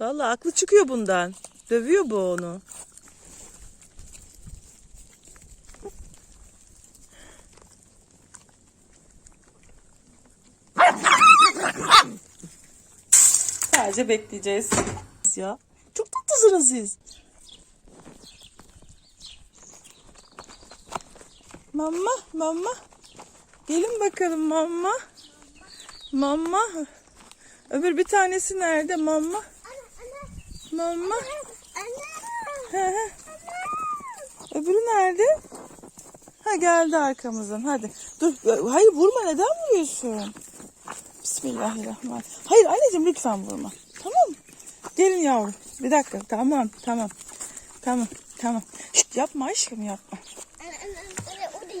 Vallahi aklı çıkıyor bundan. Dövüyor bu onu. Sadece bekleyeceğiz. Ya çok tatlısınız siz. Mama, mama. Gelin bakalım mama. Mama. Öbür bir tanesi nerede mama? Mama. He. Öbürü nerede? Ha geldi arkamızdan. Hadi. Dur. Hayır vurma. Neden vuruyorsun? Bismillahirrahmanirrahim. Hayır anneciğim lütfen vurma. Tamam? Gelin yavrum. Bir dakika. Tamam. Tamam. Tamam. Tamam. Şşt, yapma aşkım yapma.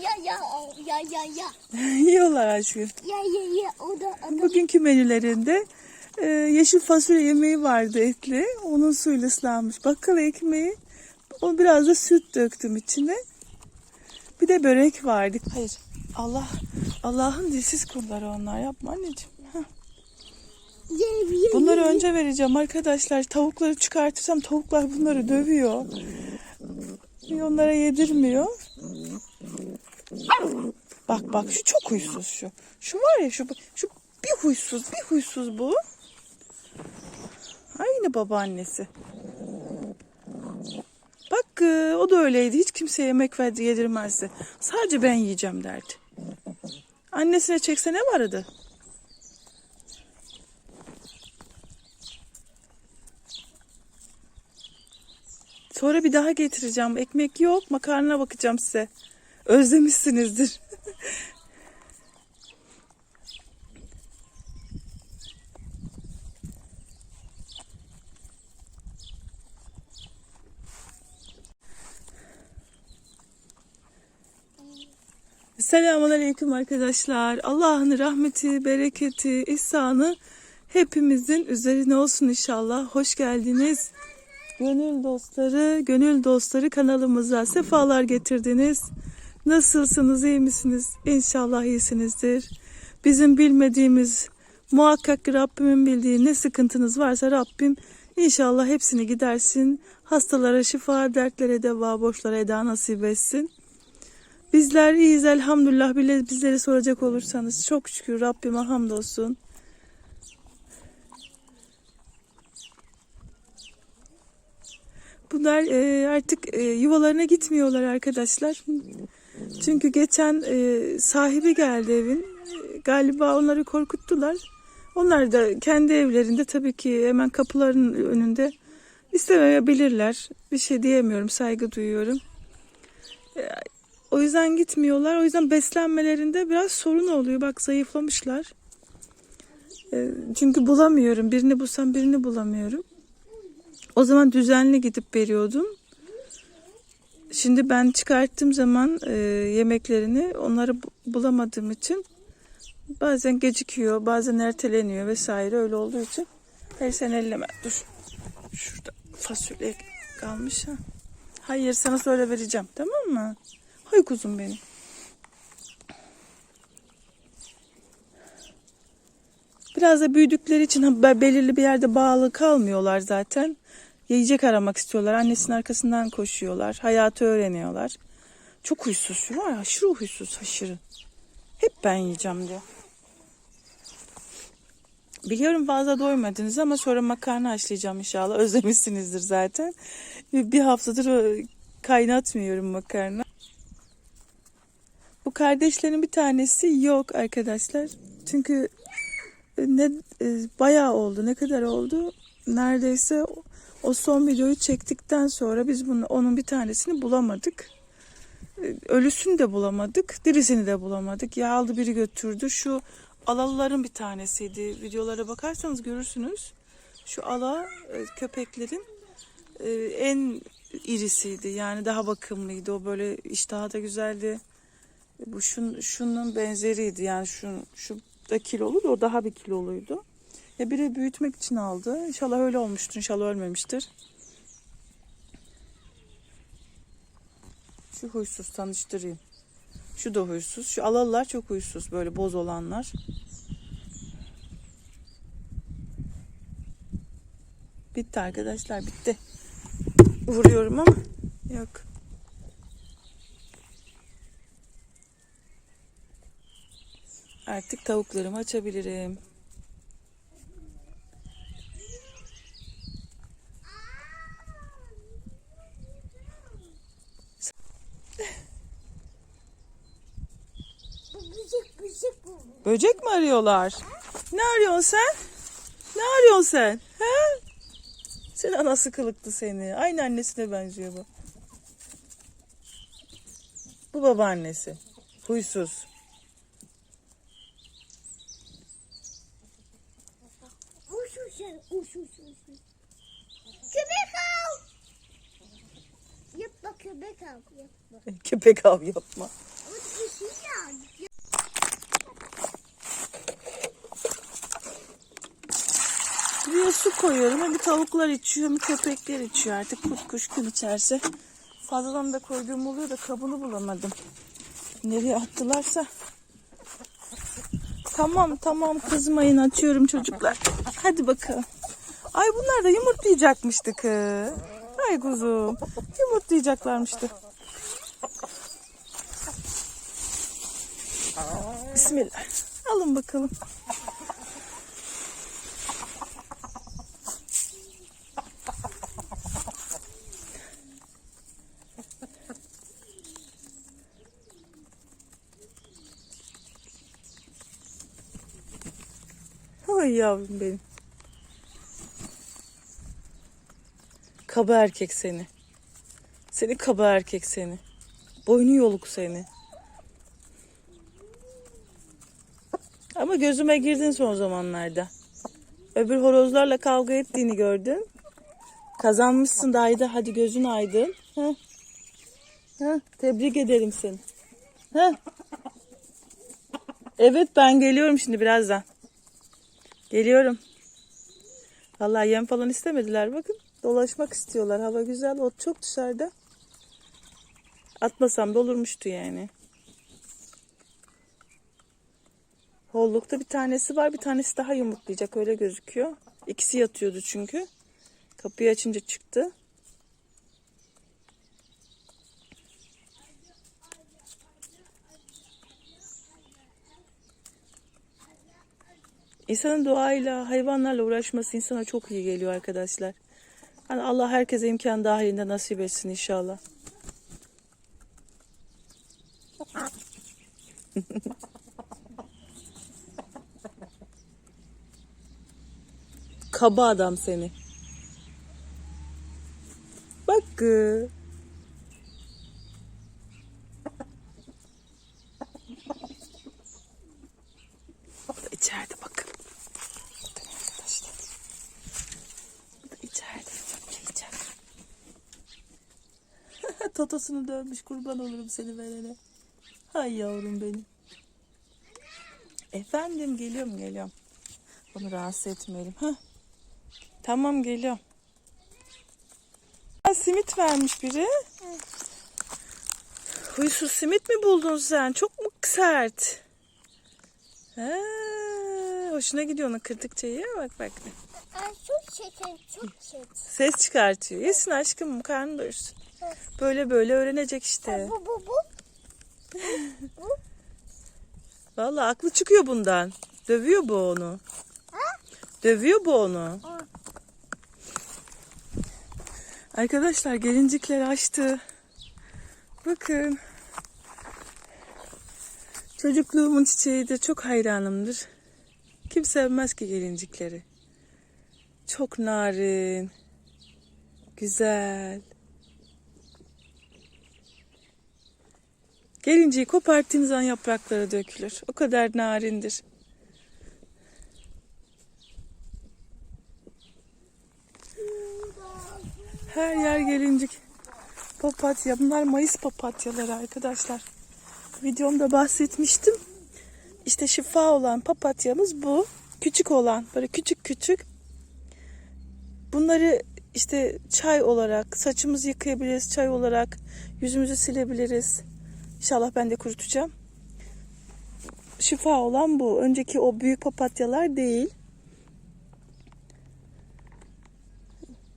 Ya ya ya ya ya. Yiyorlar aşkım. Ya ya ya o da o da. Bugünkü menülerinde e, yeşil fasulye yemeği vardı etli. Onun suyla ıslanmış bakkal ekmeği. O biraz da süt döktüm içine. Bir de börek vardı. Hayır. Allah Allah'ın dilsiz kulları onlar. Yapma anneciğim. Heh. Bunları önce vereceğim arkadaşlar. Tavukları çıkartırsam tavuklar bunları dövüyor. Onlara yedirmiyor. Bak bak şu çok huysuz şu. Şu var ya şu şu bir huysuz bir huysuz bu. Aynı babaannesi. Bak e, o da öyleydi. Hiç kimseye yemek verdi yedirmezdi. Sadece ben yiyeceğim derdi. Annesine çekse ne vardı? Sonra bir daha getireceğim. Ekmek yok. Makarna bakacağım size. Özlemişsinizdir. Selamun Aleyküm arkadaşlar. Allah'ın rahmeti, bereketi, ihsanı hepimizin üzerine olsun inşallah. Hoş geldiniz. Gönül dostları, gönül dostları kanalımıza sefalar getirdiniz. Nasılsınız, iyi misiniz? İnşallah iyisinizdir. Bizim bilmediğimiz, muhakkak Rabbimin bildiği ne sıkıntınız varsa Rabbim inşallah hepsini gidersin. Hastalara şifa, dertlere deva, borçlara eda nasip etsin. Bizler iyiyiz elhamdülillah bile bizleri soracak olursanız çok şükür Rabbime hamdolsun. Bunlar e, artık e, yuvalarına gitmiyorlar arkadaşlar. Çünkü geçen e, sahibi geldi evin. Galiba onları korkuttular. Onlar da kendi evlerinde tabii ki hemen kapıların önünde istemeyebilirler. Bir şey diyemiyorum, saygı duyuyorum. E, O yüzden gitmiyorlar. O yüzden beslenmelerinde biraz sorun oluyor. Bak zayıflamışlar. E, Çünkü bulamıyorum. Birini bulsam birini bulamıyorum. O zaman düzenli gidip veriyordum. Şimdi ben çıkarttığım zaman e, yemeklerini onları bu- bulamadığım için bazen gecikiyor, bazen erteleniyor vesaire öyle olduğu için her sen elleme. Dur. Şurada fasulye kalmış ha. Hayır sana söyle vereceğim tamam mı? Hay kuzum benim. Biraz da büyüdükleri için belirli bir yerde bağlı kalmıyorlar zaten. Yiyecek aramak istiyorlar. Annesinin arkasından koşuyorlar. Hayatı öğreniyorlar. Çok huysuz şu var. Aşırı huysuz aşırı. Hep ben yiyeceğim diyor. Biliyorum fazla doymadınız ama sonra makarna haşlayacağım inşallah. Özlemişsinizdir zaten. Bir haftadır kaynatmıyorum makarna. Bu kardeşlerin bir tanesi yok arkadaşlar. Çünkü e, ne e, bayağı oldu. Ne kadar oldu? Neredeyse o- son videoyu çektikten sonra biz bunu onun bir tanesini bulamadık. E, Ölüsünü de bulamadık, dirisini de bulamadık. Ya aldı biri götürdü. Şu alalıların bir tanesiydi. Videolara bakarsanız görürsünüz. Şu ala e, köpeklerin en irisiydi. Yani daha bakımlıydı. O böyle iştahı da güzeldi. Bu şun, şunun benzeriydi. Yani şu, şu da kilolu da o daha bir kiloluydu. Ya biri büyütmek için aldı. İnşallah öyle olmuştur. İnşallah ölmemiştir. Şu huysuz tanıştırayım. Şu da huysuz. Şu alalılar çok huysuz. Böyle boz olanlar. Bitti arkadaşlar bitti. Vuruyorum ama yok. Artık tavuklarımı açabilirim. Böcek mi arıyorlar? Ne arıyorsun sen? Ne arıyorsun sen? He? Senin anası kılıktı seni. Aynı annesine benziyor bu. Bu babaannesi. Huysuz. Uş uş sen, uş uş uş. uş. Köpek av. Yapma köpek av. Yapma. Köpek av yapma. Bir şey. Buraya su koyuyorum. Hem tavuklar içiyor hem köpekler içiyor. Artık kurt kuş kim içerse. Fazladan da koyduğum oluyor da kabını bulamadım. Nereye attılarsa. Tamam tamam kızmayın açıyorum çocuklar. Hadi bakalım. Ay bunlar da yumurtlayacakmıştı kız. Ay kuzum. Yumurtlayacaklarmıştı. Bismillah. Alın bakalım. Ay yavrum benim. Kaba erkek seni. Seni kaba erkek seni. Boynu yoluk seni. Ama gözüme girdin son zamanlarda. Öbür horozlarla kavga ettiğini gördün. Kazanmışsın da Ayda. Hadi gözün aydın. Heh. Heh, tebrik ederim seni. Heh. Evet ben geliyorum şimdi birazdan. Geliyorum. Vallahi yem falan istemediler bakın. Dolaşmak istiyorlar. Hava güzel. Ot çok dışarıda. Atmasam da olurmuştu yani. Hollukta bir tanesi var. Bir tanesi daha yumurtlayacak. Öyle gözüküyor. İkisi yatıyordu çünkü. Kapıyı açınca çıktı. İnsanın doğayla, hayvanlarla uğraşması insana çok iyi geliyor arkadaşlar. Hani Allah herkese imkan dahilinde nasip etsin inşallah. Kaba adam seni. Bak kız. O da içeride bakın. Bakın arkadaşlar. O da içeride. Yiyeceğim. Totosunu dönmüş kurban olurum seni verene. Hay yavrum benim. Efendim geliyorum geliyorum. Onu rahatsız etmeyelim. Heh. Tamam geliyorum. Ha, simit vermiş biri. Huysuz simit mi buldun sen? Çok mu sert? Ha, hoşuna gidiyor onu kırdıkça ye bak bak. Ay çok şeker, çok şeker. Ses çıkartıyor. Yesin aşkım karnı doyursun. Böyle böyle öğrenecek işte. Bu bu bu. Vallahi aklı çıkıyor bundan. Dövüyor bu onu. Dövüyor bu onu. Ha. Arkadaşlar gelincikler açtı. Bakın. Çocukluğumun çiçeğidir. Çok hayranımdır. Kim sevmez ki gelincikleri. Çok narin. Güzel. Gelinciyi koparttığınız an yaprakları dökülür. O kadar narindir. Her yer gelincik. Papatya. Bunlar Mayıs papatyaları arkadaşlar. Videomda bahsetmiştim. İşte şifa olan papatyamız bu. Küçük olan. Böyle küçük küçük. Bunları işte çay olarak saçımızı yıkayabiliriz. Çay olarak yüzümüzü silebiliriz. İnşallah ben de kurutacağım. Şifa olan bu. Önceki o büyük papatyalar değil.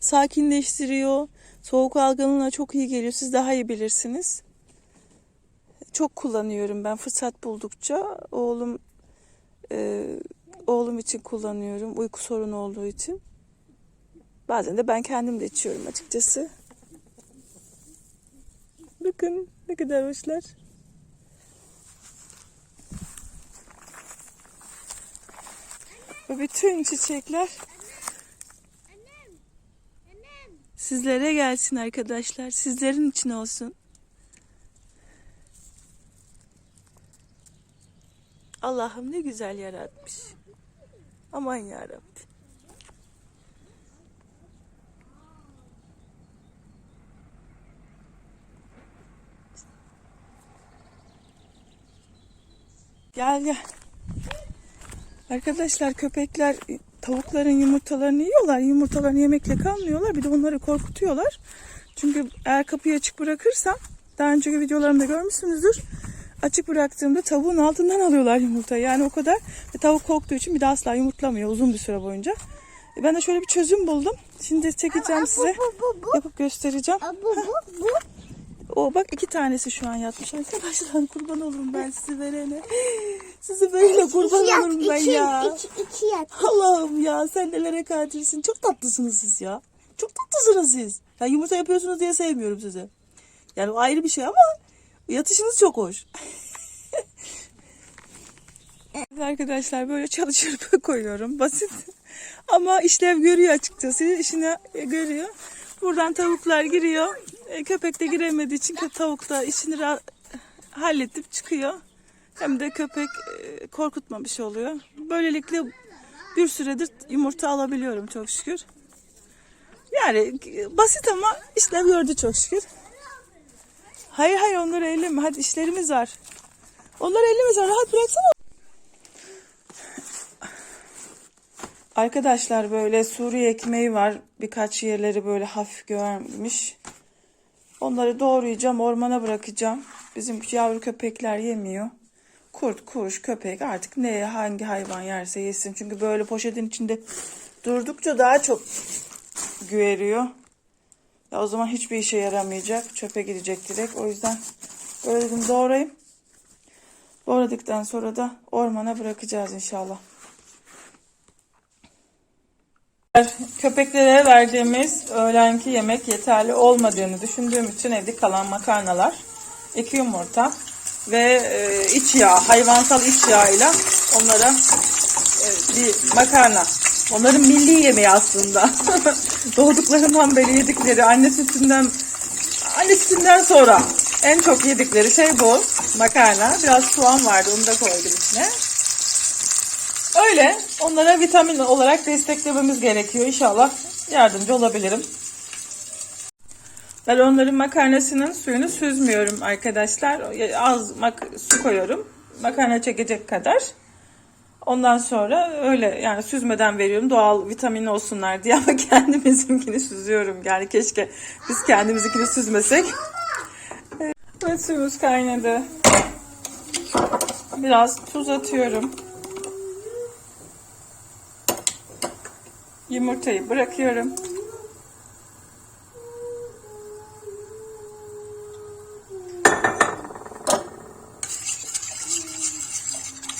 sakinleştiriyor. Soğuk algınlığına çok iyi geliyor. Siz daha iyi bilirsiniz. Çok kullanıyorum ben fırsat buldukça. Oğlum e, oğlum için kullanıyorum. Uyku sorunu olduğu için. Bazen de ben kendim de içiyorum açıkçası. Bakın ne kadar hoşlar. Ve bütün çiçekler sizlere gelsin arkadaşlar. Sizlerin için olsun. Allah'ım ne güzel yaratmış. Aman yarabbim. Gel gel. Arkadaşlar köpekler tavukların yumurtalarını yiyorlar. Yumurtalarını yemekle kalmıyorlar. Bir de onları korkutuyorlar. Çünkü eğer kapıyı açık bırakırsam daha önceki videolarımda görmüşsünüzdür. Açık bıraktığımda tavuğun altından alıyorlar yumurtayı. Yani o kadar. Ve tavuk korktuğu için bir daha asla yumurtlamıyor uzun bir süre boyunca. E Ben de şöyle bir çözüm buldum. Şimdi çekeceğim size. Bu bu bu. Yapıp göstereceğim. Bu bu bu. O bak iki tanesi şu an yatmış. Arkadaşlar kurban olurum ben sizi verene. Sizi böyle kurban İki yat, olurum ben iki, ya. iki, iki yat. Allah'ım ya sen nelere kadirsin. Çok tatlısınız siz ya. Çok tatlısınız siz. Ya yumurta yapıyorsunuz diye sevmiyorum sizi. Yani o ayrı bir şey ama yatışınız çok hoş. Arkadaşlar böyle çalışır koyuyorum. Basit. Ama işlev görüyor açıkçası. İşini görüyor. Buradan tavuklar giriyor. E, Köpek de giremediği için tavuk da işini halledip çıkıyor. Hem de köpek e, korkutmamış oluyor. Böylelikle bir süredir yumurta alabiliyorum çok şükür. Yani basit ama işlev gördü çok şükür. Hayır hayır onları elleme. Hadi işlerimiz var. Onları ellemez var. Rahat bıraksana. Arkadaşlar böyle Suriye ekmeği var. Birkaç yerleri böyle hafif görmüş. Onları doğrayacağım, ormana bırakacağım. Bizim yavru köpekler yemiyor. Kurt, kuş, köpek artık ne hangi hayvan yerse yesin. Çünkü böyle poşetin içinde durdukça daha çok güveriyor. Ya o zaman hiçbir işe yaramayacak. Çöpe gidecek direkt. O yüzden böyle dedim doğrayayım. Doğradıktan sonra da ormana bırakacağız inşallah. Köpeklere verdiğimiz öğlenki yemek yeterli olmadığını düşündüğüm için evde kalan makarnalar, iki yumurta ve e, iç yağ, hayvansal iç yağıyla onlara e, bir makarna. Onların milli yemeği aslında. Doğduklarından beri yedikleri anne sütünden anne sütünden sonra en çok yedikleri şey bu. Makarna. Biraz soğan vardı onu da koydum içine. Öyle. Onlara vitamin olarak desteklememiz gerekiyor. İnşallah yardımcı olabilirim. Ben onların makarnasının suyunu süzmüyorum arkadaşlar. Az mak- su koyuyorum. Makarna çekecek kadar. Ondan sonra öyle yani süzmeden veriyorum doğal vitamin olsunlar diye ama kendimizinkini süzüyorum. Yani keşke biz kendimizinkini süzmesek. Evet suyumuz kaynadı. Biraz tuz atıyorum. Yumurtayı bırakıyorum.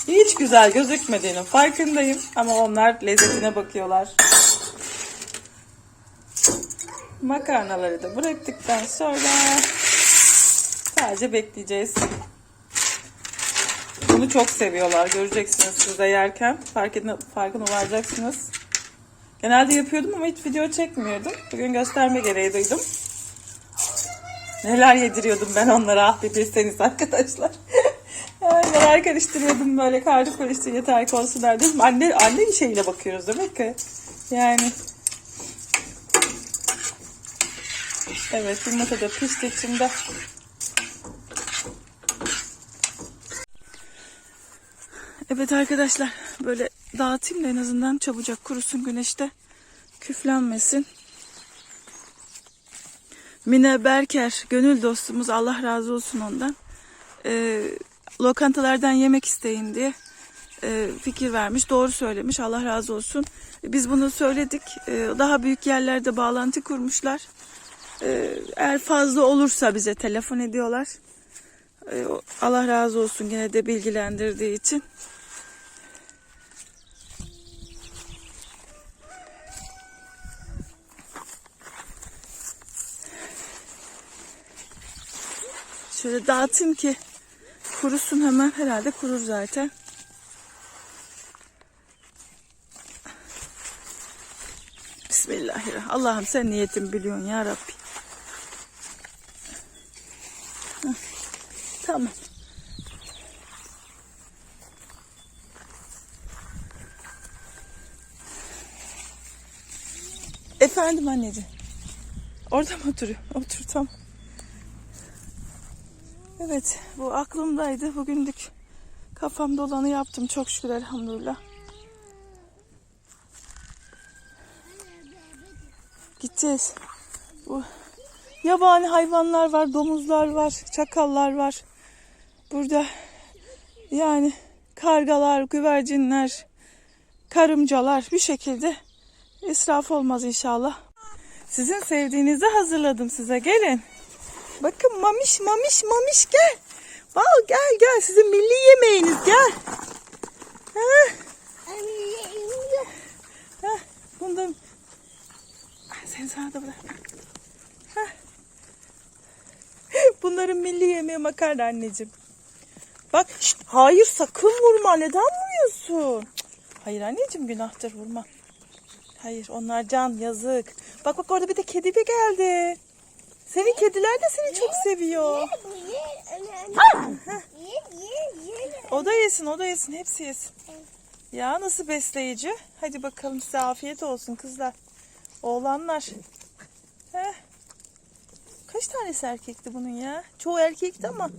Hiç güzel gözükmediğinin farkındayım ama onlar lezzetine bakıyorlar. Makarnaları da bıraktıktan sonra sadece bekleyeceğiz. Bunu çok seviyorlar. Göreceksiniz siz de yerken. Farkına, farkına varacaksınız. Genelde yapıyordum ama hiç video çekmiyordum. Bugün gösterme gereği duydum. Neler yediriyordum ben onlara ah bilseniz arkadaşlar. neler karıştırıyordum böyle karnı karıştı yeter ki olsun derdim. Anne, anne şeyle bakıyoruz demek ki. Yani. Evet yumurta da pişti içinde. Evet arkadaşlar böyle dağıtayım da en azından çabucak kurusun güneşte küflenmesin. Mine Berker gönül dostumuz Allah razı olsun ondan. Ee, lokantalardan yemek isteyin diye e, fikir vermiş, doğru söylemiş. Allah razı olsun. Biz bunu söyledik. E, daha büyük yerlerde bağlantı kurmuşlar. E, eğer fazla olursa bize telefon ediyorlar. E, Allah razı olsun gene de bilgilendirdiği için. Şöyle dağıtayım ki kurusun hemen. Herhalde kurur zaten. Bismillahirrahmanirrahim. Allah'ım sen niyetimi biliyorsun ya Rabbi. Heh, Tamam. Efendim anneciğim. Orada mı oturuyor? Otur tamam. Evet bu aklımdaydı. Bugünlük kafamda olanı yaptım. Çok şükür elhamdülillah. Gideceğiz. Bu yabani hayvanlar var, domuzlar var, çakallar var. Burada yani kargalar, güvercinler, karımcalar bir şekilde israf olmaz inşallah. Sizin sevdiğinizi hazırladım size. Gelin. Bakın mamiş mamiş mamiş gel. Wow, gel gel sizin milli yemeğiniz gel. Ha, ha, bundan Ah, sen sana da bırak. Ha. Bunların milli yemeği makarna anneciğim. Bak şşt, hayır sakın vurma. Neden vuruyorsun? Hayır anneciğim günahtır vurma. Hayır onlar can yazık. Bak bak orada bir de kedi bir geldi. Senin kediler de seni çok seviyor. O da yesin, o da yesin, hepsi yesin. Ya nasıl besleyici? Hadi bakalım size afiyet olsun kızlar. Oğlanlar. Heh. Kaç tanesi erkekti bunun ya? Çoğu erkekti ama.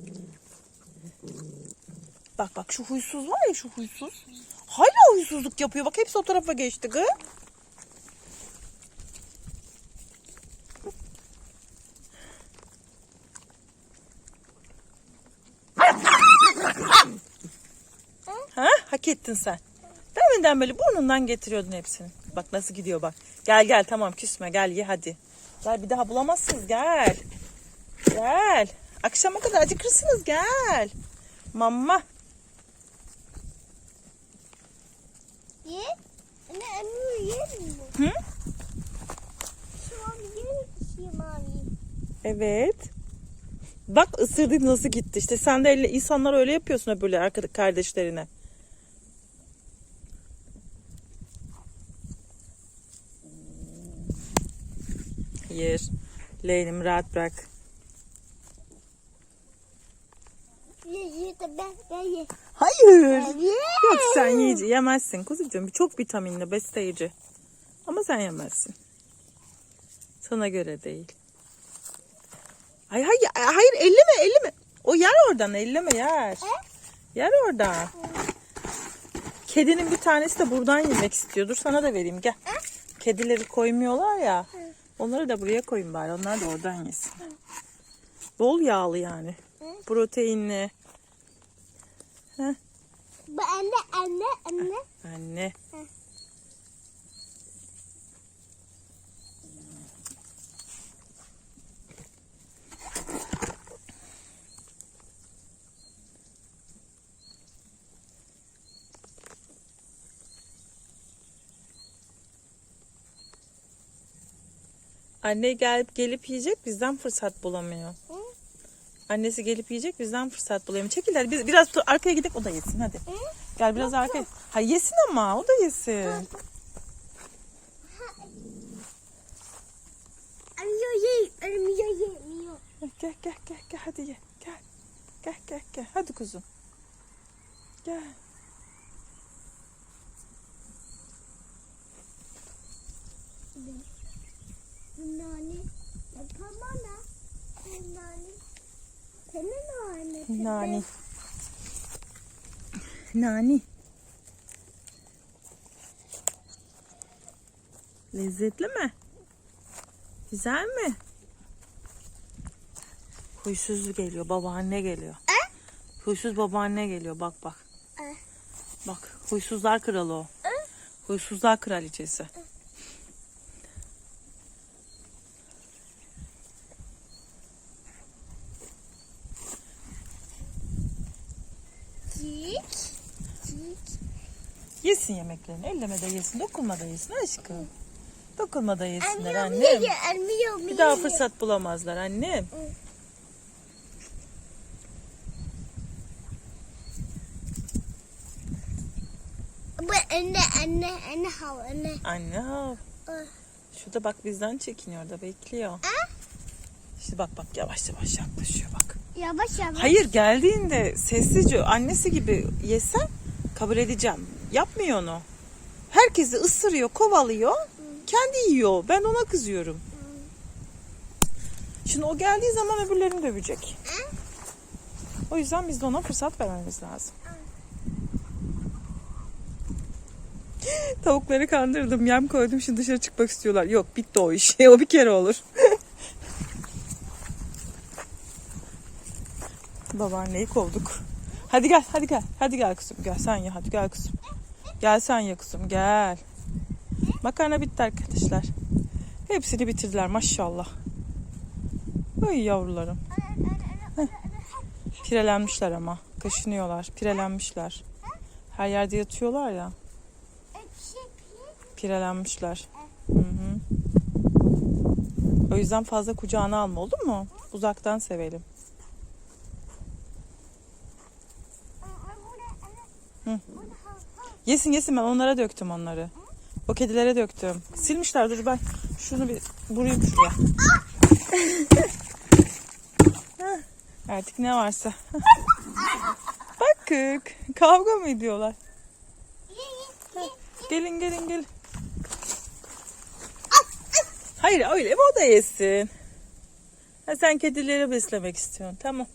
Bak bak şu huysuz var ya şu huysuz. Hala huysuzluk yapıyor. Bak hepsi o tarafa geçti kız. Ha? Hak ettin sen. Deminden beri burnundan getiriyordun hepsini. Bak nasıl gidiyor bak. Gel gel tamam küsme gel ye hadi. Gel bir daha bulamazsınız gel. Gel. Akşama kadar acıkırsınız gel. Mamma. Ye. Anne anne ye mi? Hı? Şu an ye. Şu mavi. Evet. Bak ısırdı nasıl gitti. İşte sen de elle, insanlar öyle yapıyorsun böyle arkada kardeşlerine. Yer. Leylim rahat bırak. Hayır. Yok sen yiyici yemezsin kuzucuğum. Çok vitaminli besleyici. Ama sen yemezsin. Sana göre değil. Ay hayır hayır elleme elleme. O yer oradan elleme yer. Yer oradan. Kedinin bir tanesi de buradan yemek istiyor. Dur sana da vereyim gel. Kedileri koymuyorlar ya. Onları da buraya koyun bari. Onlar da oradan yesin. Bol yağlı yani. Proteinli. Bu anne anne anne. Anne. Anne gelip gelip yiyecek bizden fırsat bulamıyor. Hı? Annesi gelip yiyecek bizden fırsat bulamıyor. Çekil hadi biz biraz arkaya gidelim o da yesin hadi. Gel biraz arkaya. Ha yesin ama o da yesin. Ye. Gel gel gel gel hadi ye. Gel. Gel gel gel. Hadi kuzum. Gel. Nani. Yapamana. Nani. Senin nani. Nani. Nani. Lezzetli mi? Güzel mi? Huysuz geliyor. Babaanne geliyor. Huysuz babaanne geliyor. Bak bak. Eh. Bak huysuzlar kralı o. Huysuzlar kraliçesi. Cik. Yesin yemeklerini. Elleme de yesin. Dokunma da yesin aşkım. Dokunma da yesinler Anne, annem. anne, anne, Bir daha fırsat bulamazlar annem. Bu anne, anne, anne, hav, anne. Anne ha. Ah. Şurada bak bizden çekiniyor da bekliyor. İşte bak bak yavaş yavaş yaklaşıyor bak. Yavaş yavaş. Hayır geldiğinde sessizce annesi gibi yesen kabul edeceğim. Yapmıyor onu. Herkesi ısırıyor, kovalıyor. Kendi yiyor. Ben ona kızıyorum. Şimdi o geldiği zaman öbürlerini dövecek. O yüzden biz de ona fırsat vermemiz lazım. Tavukları kandırdım. Yem koydum. Şimdi dışarı çıkmak istiyorlar. Yok bitti o iş. o bir kere olur. Babaanneyi kovduk. Hadi gel, hadi gel. Hadi gel kızım. Gel sen ye. Hadi gel kızım. Gel sen ye kızım. Gel. Makarna bitti arkadaşlar. Hepsini bitirdiler maşallah. Ay yavrularım. Pirelenmişler ama. Kaşınıyorlar. Pirelenmişler. Her yerde yatıyorlar ya. Pirelenmişler. Hı hı. O yüzden fazla kucağına alma olur mu? Uzaktan sevelim. Yesin yesin ben onlara döktüm onları. O kedilere döktüm. Silmişler dur ben şunu bir vurayım şuraya. Artık ne varsa. Bak kık. Kavga mı ediyorlar? Gelin gelin gelin. Hayır öyle mi o da yesin. Ha, sen kedileri beslemek istiyorsun. Tamam.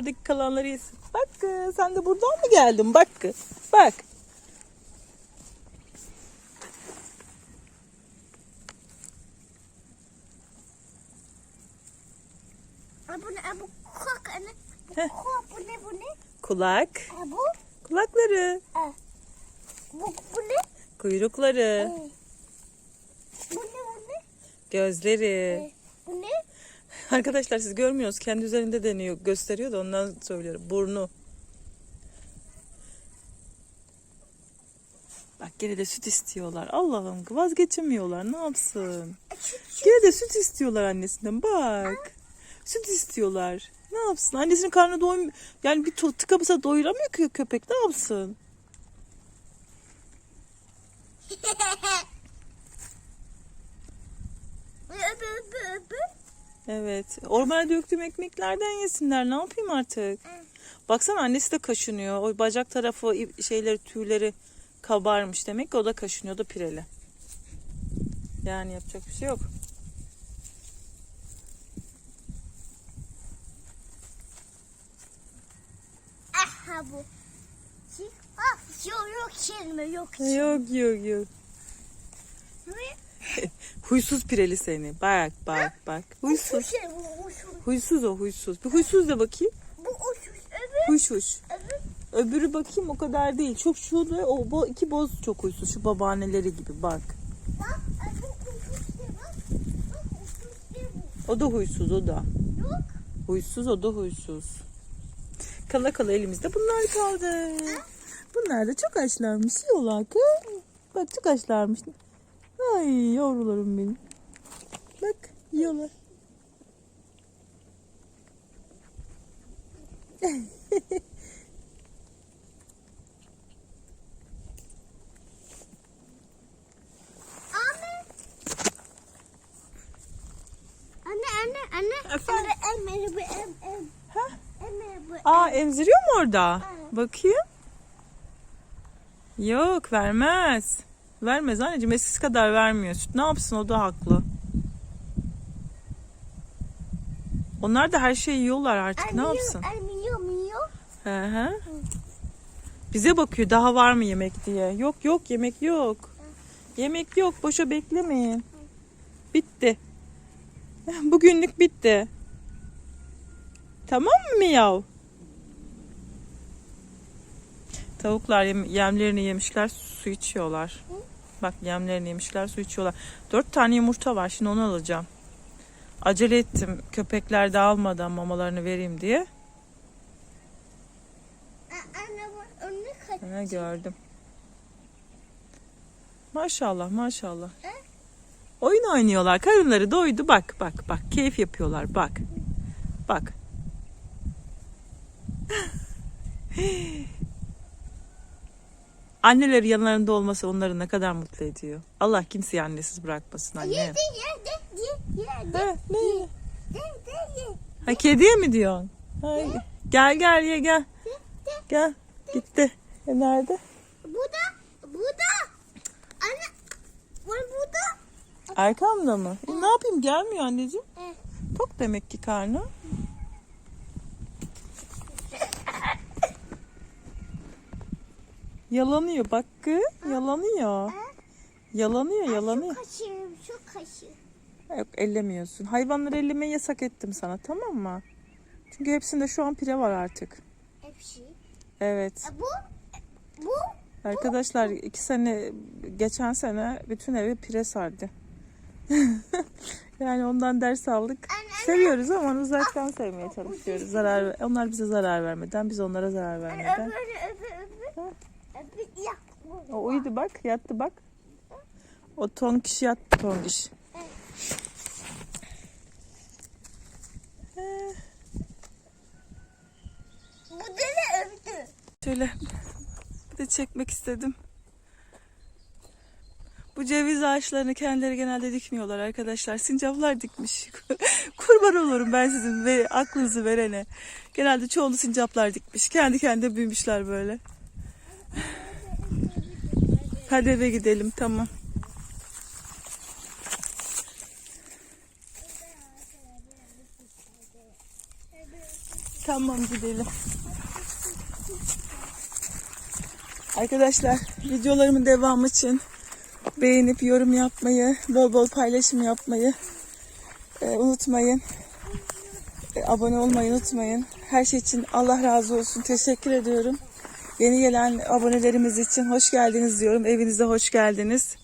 Oradaki kalanları yesin. Bak kız, sen de buradan mı geldin? Bak kız, Bak. Bu ne? Bu ne ne? Kulak. Bu? Kulakları. Bu bu ne? Kuyrukları. Bu ne bu ne? Gözleri. Arkadaşlar siz görmüyorsunuz. Kendi üzerinde deniyor. Gösteriyor da ondan söylüyorum. Burnu. Bak gene de süt istiyorlar. Allah'ım vazgeçemiyorlar. Ne yapsın? Gene de süt istiyorlar annesinden. Bak. Süt istiyorlar. Ne yapsın? Annesinin karnı doyum yani bir to- tıka basa doyuramıyor ki köpek. Ne yapsın? Öbü öbü öbü. Evet. Ormana döktüğüm ekmeklerden yesinler. Ne yapayım artık? Baksana annesi de kaşınıyor. O bacak tarafı şeyleri tüyleri kabarmış. Demek ki o da kaşınıyor. O da pireli. Yani yapacak bir şey yok. Aha bu. Yok yok kelime yok. Yok yok yok. Huysuz pireli seni. Bak bak bak. Huysuz. Şey bu uçuş. Huysuz o huysuz. Bir huysuz da bakayım. Bu uçuş öbü Huş huş. öbü. Öbürü bakayım o kadar değil. Çok şu da o bu iki boz çok huysuz. Şu babaanneleri gibi bak. Bak öbü uçuş diye bak. Bak uçuş diye bu. O da huysuz o da. Yok. Huysuz o da huysuz. Kala kala elimizde bunlar kaldı. Bunlar da çok açlarmış. Yiyorlar kız. Bak çok açlarmış. Ay yavrularım benim. Bak yiyorlar. Anne. Anne anne anne. Efendim? Ha? Aa emziriyor mu orada? Bakayım. Yok vermez. Vermez anneciğim eskisi kadar vermiyor. Süt ne yapsın o da haklı. Onlar da her şeyi yiyorlar artık ne yapsın? Anne yiyor mu yiyor? Hı hı. Bize bakıyor daha var mı yemek diye. Yok yok yemek yok. Yemek yok boşa beklemeyin. Bitti. Bugünlük bitti. Tamam mı miyav? Tavuklar yem- yemlerini yemişler, su içiyorlar. Bak yemlerini yemişler, su içiyorlar. Dört tane yumurta var, şimdi onu alacağım. Acele ettim köpekler de almadan mamalarını vereyim diye. Anne. Ha, gördüm. Maşallah maşallah. Oyun oynuyorlar. Karınları doydu. Bak bak bak. Keyif yapıyorlar. Bak. Bak. Anneleri yanlarında olması onları ne kadar mutlu ediyor. Allah kimseyi annesiz bırakmasın anne. Ha, ne? Ha kediye mi diyorsun? Ha, gel gel ye gel. Gel. Gitti. E, nerede? Bu da bu da. Anne bu bu da. Arkamda mı? E, ne yapayım gelmiyor anneciğim. Tok demek ki karnı. Yalanıyor bak kız. Yalanıyor. Yalanıyor yalanıyor. Şu kaşığı şu kaşığı. Yok ellemiyorsun. Hayvanları ellemeyi yasak ettim sana tamam mı? Çünkü hepsinde şu an pire var artık. Hepsi. Evet. E, Bu bu Arkadaşlar iki sene geçen sene bütün evi pire sardı. yani ondan ders aldık. Seviyoruz ama uzaktan sevmeye çalışıyoruz. Zarar onlar bize zarar vermeden, biz onlara zarar vermeden. öbür öbür öbür. O uyudu bak, yattı bak. O tonkiş yattı tonkiş. Bu da ne öbür. Şöyle bir de çekmek istedim. Bu ceviz ağaçlarını kendileri genelde dikmiyorlar arkadaşlar. Sincaplar dikmiş. Kurban olurum ben sizin ve aklınızı verene. Genelde çoğunu sincaplar dikmiş. Kendi kendine büyümüşler böyle. Hadi eve gidelim tamam. Tamam gidelim. Arkadaşlar videolarımın devamı için beğenip yorum yapmayı, bol bol paylaşım yapmayı e, unutmayın. E, abone olmayı unutmayın. Her şey için Allah razı olsun. Teşekkür ediyorum. Yeni gelen abonelerimiz için hoş geldiniz diyorum. Evinize hoş geldiniz.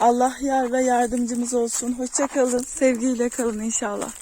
Allah yar ve yardımcımız olsun. Hoşça kalın. Sevgiyle kalın inşallah.